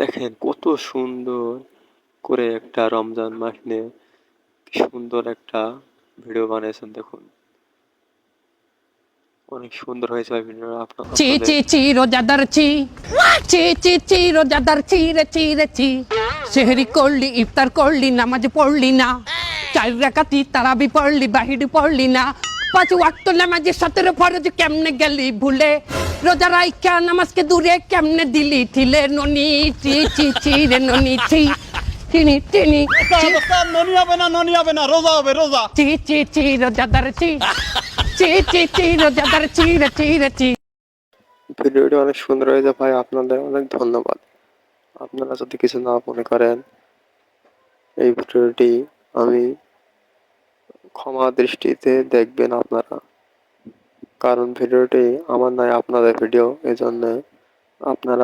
দেখেন কত সুন্দর করে একটা রমজান মাস নিয়ে কি সুন্দর একটা ভিডিও বানিয়েছেন দেখুন। অনেক সুন্দর হয়েছে ভাই ভিডিও আপনার চি চি চি রোজাদার চি। চি চি চি রোজাদার চি রে চি রে চি। সেহরি করলি ইফতার করলি নামাজ পড়লি না। চার রাকাতি তারাবি পড়লি বাহির পড়লি না। পাঁচ ওয়াক্ত নামাজের সতেরো ফরজ কেমনে গেলি ভুলে? রোজা রাইকা নামাজকে দূরে কেমনে দিলি? ঠিলে ননি চি চি চি রে ননি চি চিনি চিনি ননি হবে না ননি হবে না রোজা হবে রোজা। চি চি চি রোজাদার চি চি চি চি রোজাদার চি রে চি রে চি ভিডিওটি অনেক সুন্দর হয়েছে ভাই আপনাদের অনেক ধন্যবাদ। আপনারা যদি কিছু না মনে করেন এই ভিডিওটি আমি ক্ষমা দৃষ্টিতে দেখবেন আপনারা। কারণ ভিডিওটি আমার নয় আপনাদের ভিডিও এজন্য আপনারা